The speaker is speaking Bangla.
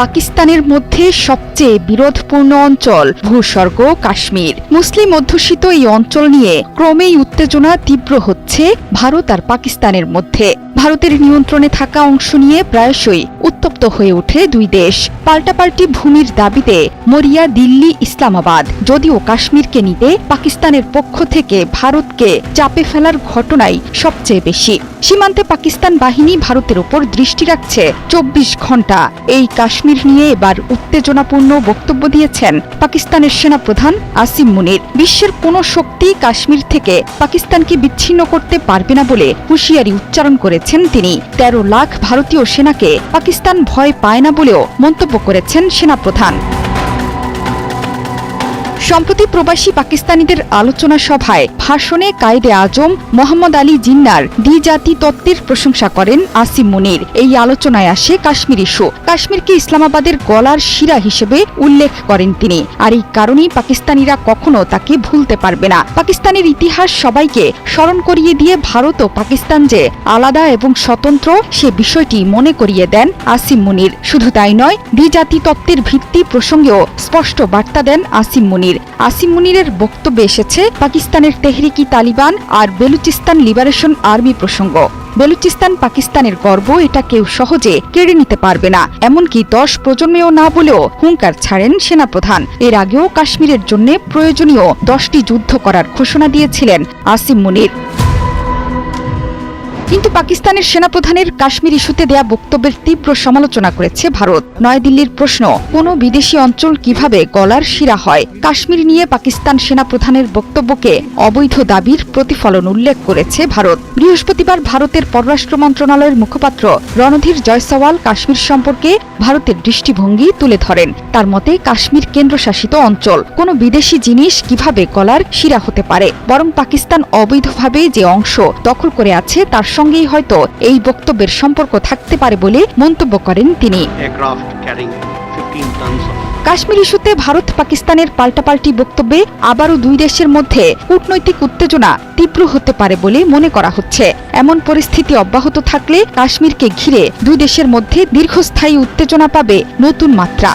পাকিস্তানের মধ্যে সবচেয়ে বিরোধপূর্ণ অঞ্চল ভূস্বর্গ কাশ্মীর। মুসলিম অধ্যুষিত এই অঞ্চল নিয়ে ক্রমেই উত্তেজনা তীব্র হচ্ছে ভারত আর পাকিস্তানের মধ্যে। ভারতের নিয়ন্ত্রণে থাকা অংশ নিয়ে প্রায়শই উত্তপ্ত হয়ে ওঠে দুই দেশ। পাল্টাপাল্টি ভূমির দাবিতে মরিয়া, দিল্লি, ইসলামাবাদ, যদিও কাশ্মীরকে নিতে পাকিস্তানের পক্ষ থেকে ভারতকে চাপে ফেলার ঘটনাই সবচেয়ে বেশি। সীমান্তে পাকিস্তান বাহিনী ভারতের ওপর দৃষ্টি রাখছে চব্বিশ ঘণ্টা এই কাশ্মীর নিয়ে এবার উত্তেজনাপূর্ণ বক্তব্য দিয়েছেন পাকিস্তানের সেনাপ্রধান আসিম মুনির। বিশ্বের কোনো শক্তি কাশ্মীর থেকে পাকিস্তানকে বিচ্ছিন্ন করতে পারবে না বলে হুঁশিয়ারি উচ্চারণ করেছেন তিনি। তেরো লাখ ভারতীয় সেনাকে পাকিস্তান ভয় পায় না বলেও মন্তব্য করেছেন সেনাপ্রধান। সম্প্রতি প্রবাসী পাকিস্তানিদের আলোচনা সভায় ভাষণে কায়েদে আজম, মোহাম্মদ আলী জিন্নার দ্বিজাতি তত্ত্বের প্রশংসা করেন আসিম মুনির। এই আলোচনায় আসে কাশ্মীর ইস্যু কাশ্মীরকে ইসলামাবাদের গলার শিরা হিসেবে উল্লেখ করেন তিনি। আর এই কারণেই পাকিস্তানিরা কখনো তাকে ভুলতে পারবে না। পাকিস্তানের ইতিহাস সবাইকে স্মরণ করিয়ে দিয়ে ভারত ও পাকিস্তান যে আলাদা এবং স্বতন্ত্র, সে বিষয়টি মনে করিয়ে দেন আসিম মুনির। শুধু তাই নয় দ্বিজাতি তত্ত্বের ভিত্তি প্রসঙ্গেও স্পষ্ট বার্তা দেন আসিম মুনির। আসিম মুনিরের বক্তব্যে এসেছে পাকিস্তানের তেহরিকি তালিবান আর বেলুচিস্তান লিবারেশন আর্মি প্রসঙ্গ। বেলুচিস্তান পাকিস্তানের গর্ব, এটা কেউ সহজে কেড়ে নিতে পারবে না। এমনকি দশ প্রজন্মেও না বলেও হুঙ্কার ছাড়েন সেনাপ্রধান। এর আগেও কাশ্মীরের জন্য প্রয়োজনীয় দশটি যুদ্ধ করার ঘোষণা দিয়েছিলেন আসিম মুনির। কিন্তু পাকিস্তানের সেনাপ্রধানের কাশ্মীর ইস্যুতে দেয়া বক্তব্যের তীব্র সমালোচনা করেছে ভারত। নয়াদিল্লির প্রশ্ন, কোন বিদেশি অঞ্চল কীভাবে গলার শিরা হয়? কাশ্মীর নিয়ে পাকিস্তান সেনাপ্রধানের বক্তব্যকে অবৈধ দাবির প্রতিফলন উল্লেখ করেছে ভারত। বৃহস্পতিবার ভারতের পররাষ্ট্র মন্ত্রণালয়ের মুখপাত্র রণধীর জয়সওয়াল কাশ্মীর সম্পর্কে ভারতের দৃষ্টিভঙ্গি তুলে ধরেন। তার মতে, কাশ্মীর কেন্দ্রশাসিত অঞ্চল, কোনো বিদেশি জিনিস কীভাবে গলার শিরা হতে পারে? বরং পাকিস্তান অবৈধভাবে যে অংশ দখল করে আছে, তার সঙ্গেই হয়তো এই বক্তব্যের সম্পর্ক থাকতে পারে বলে মন্তব্য করেন তিনি। aircraft carrying 15 tons of Kashmir ইস্যুতে ভারত পাকিস্তানের পাল্টাপাল্টি বক্তব্যে আবারও দুই দেশের মধ্যে কূটনৈতিক উত্তেজনা তীব্র হতে পারে বলে মনে করা হচ্ছে। এমন পরিস্থিতি অব্যাহত থাকলে কাশ্মীরকে ঘিরে দুই দেশের মধ্যে দীর্ঘস্থায়ী উত্তেজনা পাবে নতুন মাত্রা।